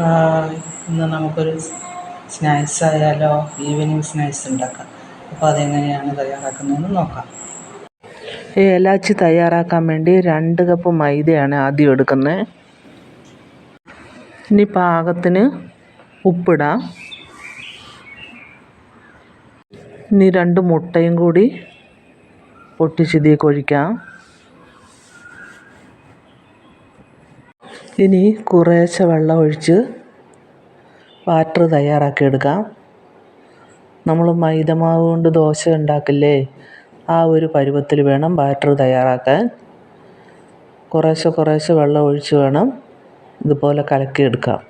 ഇന്ന് നമുക്കൊരു സ്നാക്സ് ആയാലോ ഈവനിങ് സ്നാക്സ് ഉണ്ടാക്കാം. അപ്പോൾ അതെങ്ങനെയാണ് തയ്യാറാക്കുന്നതെന്ന് നോക്കാം. ഏലാച്ചി തയ്യാറാക്കാൻ വേണ്ടി രണ്ട് കപ്പ് മൈദയാണ് ആദ്യം എടുക്കുന്നത് ഇനി പാകത്തിന് ഉപ്പിടാം. ഇനി രണ്ട് മുട്ടയും കൂടി പൊട്ടിച്ചിതിയൊക്കെ ഒഴിക്കാം ഇനി കുറേശ്ശെ വെള്ളം ഒഴിച്ച് ബാറ്റർ തയ്യാറാക്കി എടുക്കാം നമ്മൾ മൈദമാവ് കൊണ്ട് ദോശ ഉണ്ടാക്കില്ലേ ആ ഒരു പരുവത്തിൽ വേണം ബാറ്റർ തയ്യാറാക്കാൻ. കുറേശ്ശെ കുറേശ്ശെ വെള്ളം ഒഴിച്ച് വേണം ഇതുപോലെ കലക്കിയെടുക്കാം.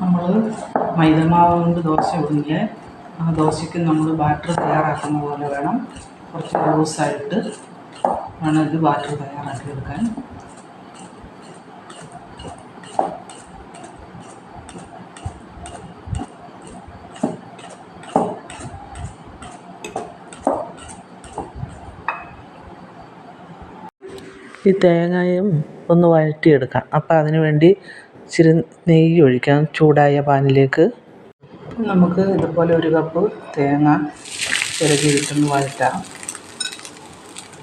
നമ്മൾ മൈദമാവ് കൊണ്ട് ദോശ ഇടുന്നില്ലേ ആ ദോശയ്ക്ക് നമ്മൾ ബാറ്റർ തയ്യാറാക്കുന്ന പോലെ വേണം. കുറച്ച് ലൂസായിട്ട് ആണ് ഇത് ബാറ്റർ തയ്യാറാക്കി എടുക്കാൻ. ഈ തേങ്ങയും ഒന്ന് വഴറ്റിയെടുക്കാം. അപ്പോൾ അതിന് വേണ്ടി ഇച്ചിരി നെയ്യ് ഒഴിക്കാം. ചൂടായ പാനിലേക്ക്. നമുക്ക് ഇതുപോലെ ഒരു കപ്പ് തേങ്ങ ചിരകിയിട്ടൊന്ന് വഴറ്റാം.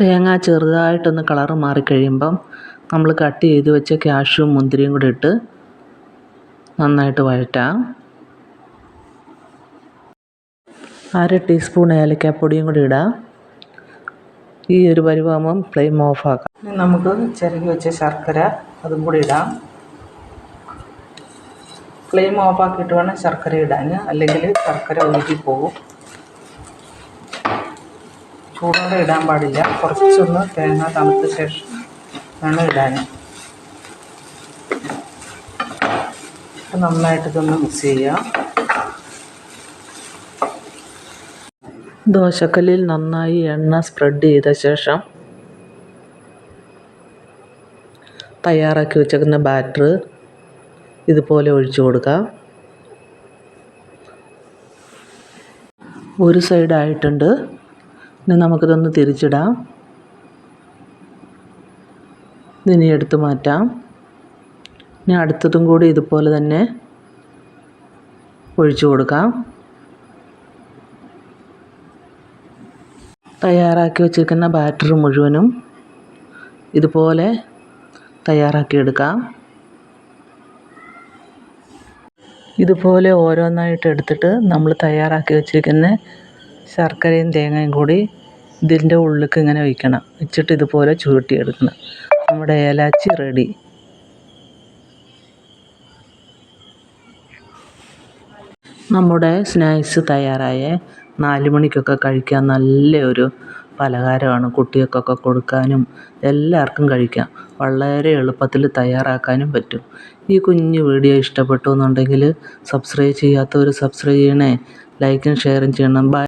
തേങ്ങ ചെറുതായിട്ടൊന്ന് കളറ് മാറിക്കഴിയുമ്പം നമ്മൾ കട്ട് ചെയ്ത് വെച്ച കാഷ്യൂം മുന്തിരിയും കൂടി ഇട്ട് നന്നായിട്ട് വഴറ്റാം. അര ടീസ്പൂൺ ഏലക്കാപ്പൊടിയും കൂടി ഇടാം. ഈ ഒരു പരിവാമം ഫ്ലെയിം ഓഫാക്കാം ഇനി നമുക്ക് ചിരകി വെച്ച ശർക്കര അതും കൂടി ഇടാം. ഫ്ലെയിം ഓഫ് ആക്കിയിട്ട് വേണം ശർക്കര ഇടാൻ അല്ലെങ്കിൽ ശർക്കര ഒഴുകി പോകും. ചൂടോടെ ഇടാൻ പാടില്ല. കുറച്ചൊന്ന് തേങ്ങ തണുത്ത ശേഷം വേണം ഇടാൻ അപ്പം നന്നായിട്ട് ഇതൊന്ന് മിക്സ് ചെയ്യാം. ദോശക്കല്ലിൽ നന്നായി എണ്ണ സ്പ്രെഡ് ചെയ്ത ശേഷം തയ്യാറാക്കി വെച്ചേക്കുന്ന ബാറ്റർ ഇതുപോലെ ഒഴിച്ചു കൊടുക്കാം. ഒരു സൈഡായിട്ടുണ്ട് ഇനി നമുക്കിതൊന്ന് തിരിച്ചിടാം. ഇതിനി എടുത്ത് മാറ്റാം. ഇനി അടുത്തതും കൂടി ഇതുപോലെ തന്നെ ഒഴിച്ചു കൊടുക്കാം. തയ്യാറാക്കി വച്ചിരിക്കുന്ന ബാറ്റർ മുഴുവനും ഇതുപോലെ തയ്യാറാക്കിയെടുക്കാം ഇതുപോലെ ഓരോന്നായിട്ട് എടുത്തിട്ട് നമ്മൾ തയ്യാറാക്കി വച്ചിരിക്കുന്ന ശർക്കരയും തേങ്ങയും കൂടി ഇതിന്റെ ഉള്ളിലേക്ക് ഇങ്ങനെ വയ്ക്കണം. വെച്ചിട്ട് ഇതുപോലെ ചുരുട്ടിയെടുക്കണം. നമ്മുടെ ഏലാച്ചി റെഡി നമ്മുടെ സ്നാക്സ് തയ്യാറായ നാല് മണിക്കൊക്കെ കഴിക്കാൻ നല്ലൊരു പലഹാരമാണ്. കുട്ടികൾക്കൊക്കെ കൊടുക്കാനും എല്ലാവർക്കും കഴിക്കാം. വളരെ എളുപ്പത്തിൽ തയ്യാറാക്കാനും പറ്റും. ഈ കുഞ്ഞു വീഡിയോ ഇഷ്ടപ്പെട്ടു എന്നുണ്ടെങ്കിൽ സബ്സ്ക്രൈബ് ചെയ്യാത്തവർ സബ്സ്ക്രൈബ് ചെയ്യണേ. ലൈക്കും ഷെയറും ചെയ്യണം. ബൈ